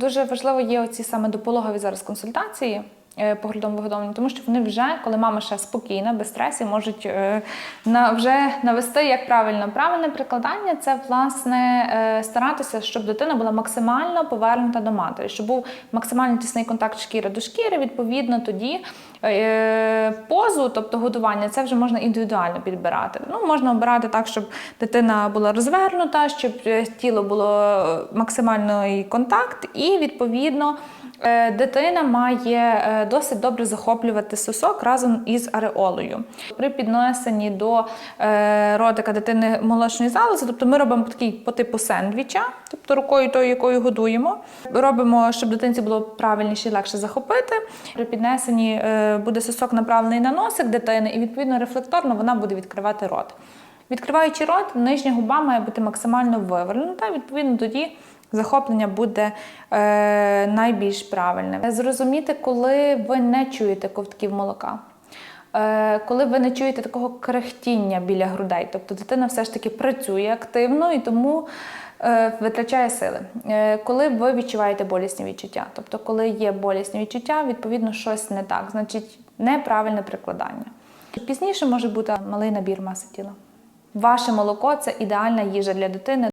Дуже важливо є оці саме допологові зараз консультації поглядом по грудному вигодовленню, тому що вони вже, коли мама ще спокійна, без стресів, можуть е, на, вже навести як правильно. Правильне прикладання це власне е, старатися, щоб дитина була максимально повернута до матері, щоб був максимально тісний контакт шкіри до шкіри. Відповідно, тоді е, позу, тобто годування, це вже можна індивідуально підбирати. Ну, можна обирати так, щоб дитина була розвернута, щоб е, тіло було е, максимальний контакт, і відповідно е, дитина має е, досить добре захоплювати сосок разом із ареолою. При піднесенні до е, ротика дитини молочної залози, тобто ми робимо такий по типу сендвіча, тобто рукою тою, якою годуємо. Робимо, щоб дитинці було правильніше і легше захопити. При піднесенні е, буде сосок направлений на носик дитини, і відповідно рефлекторно вона буде відкривати рот. Відкриваючи рот, нижня губа має бути максимально вивернута. Відповідно, тоді захоплення буде е, найбільш правильним. Зрозуміти, коли ви не чуєте ковтків молока. Е, Коли ви не чуєте такого крехтіння біля грудей, тобто дитина все ж таки працює активно і тому е, витрачає сили. Е, Коли ви відчуваєте болісні відчуття, тобто коли є болісні відчуття, відповідно щось не так, значить неправильне прикладання. Пізніше може бути малий набір маси тіла. Ваше молоко це ідеальна їжа для дитини.